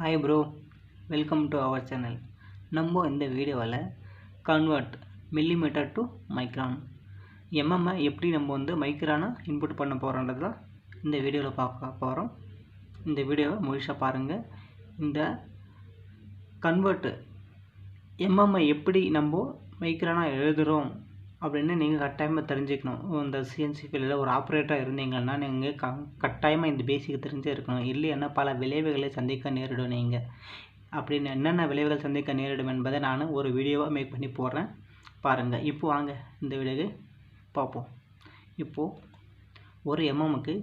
Hi bro welcome to our channel நம்ம இந்த வீடியோவில் கன்வெர்ட் மில்லிமீட்டர் டு மைக்ரான் எம்எம்ஐ எப்படி நம்ம வந்து மைக்ரானாக இன்புட் பண்ண போகிறோன்றது தான் இந்த வீடியோவில் பார்க்க போகிறோம் இந்த வீடியோவை முழுசாக பாருங்கள் இந்த கன்வெர்ட்டு எம்எம்ஐ எப்படி நம்ம மைக்ரானாக எழுதுகிறோம் அப்படின்னு நீங்கள் கட்டாயமாக தெரிஞ்சுக்கணும். இந்த சிஎன்சி ஃபீல்டில் ஒரு ஆப்ரேட்டராக இருந்தீங்கன்னா நீங்கள் க கட்டாயமாக இந்த பேசிக் தெரிஞ்சே இருக்கணும். இல்லைன்னா பல விளைவுகளை சந்திக்க நேரிடும் நீங்கள் அப்படின்னு என்னென்ன விளைவுகள் சந்திக்க நேரிடும் என்பதை நான் ஒரு வீடியோவாக மேக் பண்ணி போடுறேன். பாருங்கள் இப்போ வாங்க. இந்த வீடியோவை பார்ப்போம் இப்போது ஒரு எம்எம்முக்கு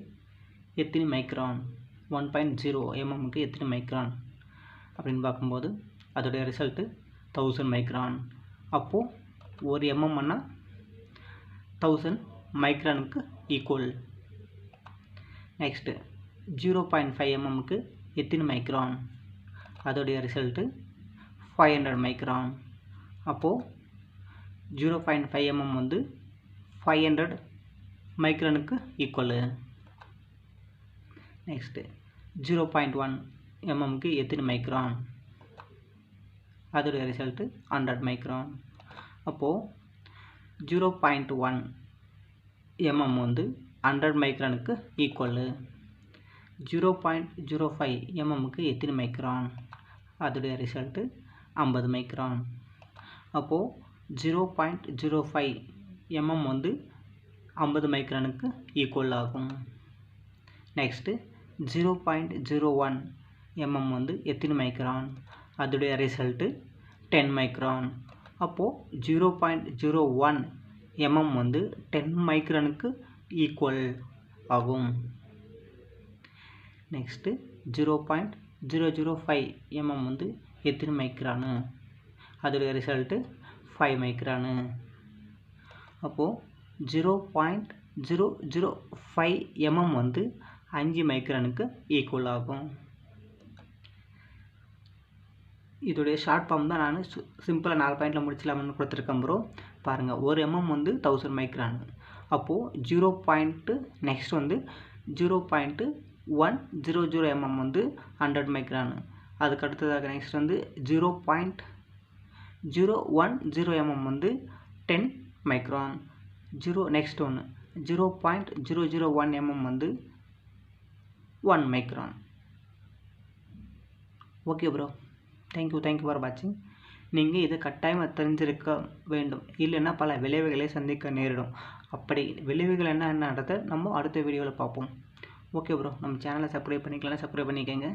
எத்தனை மைக்ரான் ஒன் பாயிண்ட் ஜீரோ எம்எம்முக்கு எத்தனை மைக்ரான் அப்படின்னு பார்க்கும்போது அதோடைய ரிசல்ட்டு தௌசண்ட் மைக்ரான் அப்போது ஒரு எம்எம்னா thousand மைக்ரானுக்கு equal next zero point five எம்எம்க்கு எத்தனை மைக்ரான் அதோடைய ரிசல்ட்டு ஃபைவ் ஹண்ட்ரட் மைக்ரான் அப்போது ஜீரோ பாயிண்ட் ஃபைவ் எம்எம் வந்து five hundred மைக்ரானுக்கு equal next zero point one எம்எம்க்கு எத்தனை மைக்ரான் அதோடைய ரிசல்ட்டு ஹண்ட்ரட் மைக்ரான் அப்போது ஜீரோ பாயிண்ட் ஒன் எம்எம் வந்து hundred மைக்ரானுக்கு equal zero point zero five எம்எம்முக்கு எத்தனை micron அதோடைய result ஐம்பது micron அப்போது zero point zero five MM வந்து ஐம்பது மைக்ரானுக்கு ஈக்குவல் ஆகும். Next zero point zero one MM வந்து எத்தனை மைக்ரான் அதோடைய ரிசல்ட்டு டென் மைக்ரான் அப்போது zero point zero one MM வந்து டென் மைக்ரானுக்கு ஈக்குவல் ஆகும். Next zero point zero zero five MM வந்து எத்தனை மைக்ரானு அதோடைய ரிசல்ட்டு ஃபைவ் மைக்ரானு அப்போது zero point zero zero five MM வந்து அஞ்சு மைக்ரானுக்கு ஈக்குவல் ஆகும். இதோடைய ஷார்ட் ஃபார்ம் தான் நான் சிம்பிளாக நாலு பாயிண்டில் முடிச்சலாம்னு கொடுத்துருக்கேன் ப்ரோ பாருங்கள் ஒரு எம்எம் வந்து தௌசண்ட் மைக்ரான் அப்போது ஜீரோ பாயிண்ட்டு நெக்ஸ்ட் வந்து zero point one zero zero MM வந்து ஹண்ட்ரட் மைக்ரான் அதுக்கு அடுத்ததாக நெக்ஸ்ட் வந்து zero point zero one zero MM வந்து டென் மைக்ரான் ஜீரோ நெக்ஸ்ட் ஒன்று zero point zero zero one MM வந்து one micron okay bro thank you thank you for வாட்சிங் நீங்கள் இதை கட்டாயமாக தெரிஞ்சிருக்க வேண்டும். இல்லைன்னா பல விளைவுகளை சந்திக்க நேரிடும். அப்படி விளைவுகள் என்னன்றதை நம்ம அடுத்த வீடியோவில் பார்ப்போம். ஓகே ப்ரோ நம்ம சேனலை சப்ஸ்கிரைப் பண்ணிக்கலாம் சப்ஸ்கிரைப் பண்ணிக்கோங்க.